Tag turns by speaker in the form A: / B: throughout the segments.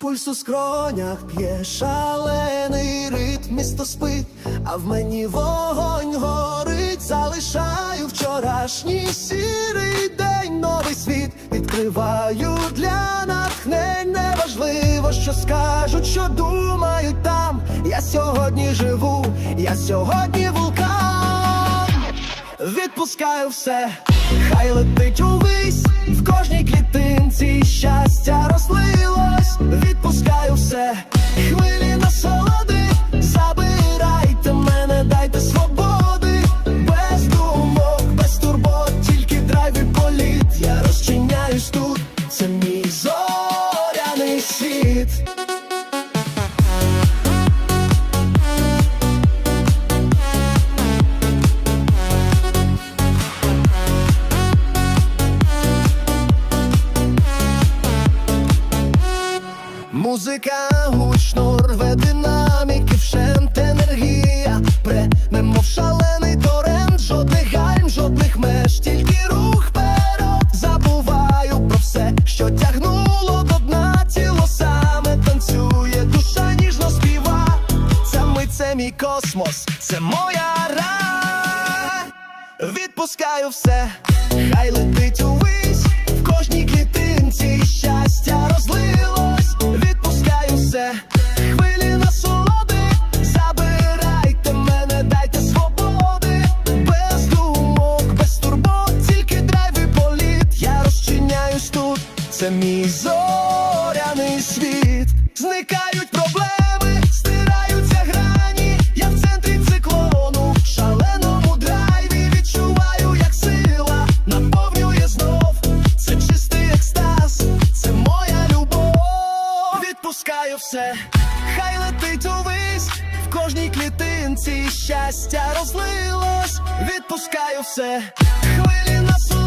A: Пульс у скронях п'є шалений ритм, місто спить, а в мені вогонь горить, залишаю вчорашній сірий день, новий світ відкриваю для натхнень. Неважливо, що скажуть, що думають там. Я сьогодні живу, я сьогодні вулкан. Відпускаю все, хай летить увесь в кожній клітинці щастя розлилось. Світ. Музика гучно рве динаміки, мій космос, це моя рай. Відпускаю все, хай летить увесь в кожній клітинці щастя розлилось. Відпускаю все, хвилі насолоди, забирайте мене, дайте свободи, без думок, без турбот, тільки драйв і політ. Я розчиняюсь тут, це мій зоряний світ. Зникають проблеми, Відпускаю все, хай летить увесь в кожній клітинці щастя розлилось. Відпускаю все, хвилі насолоди,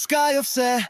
A: Відпускаю все,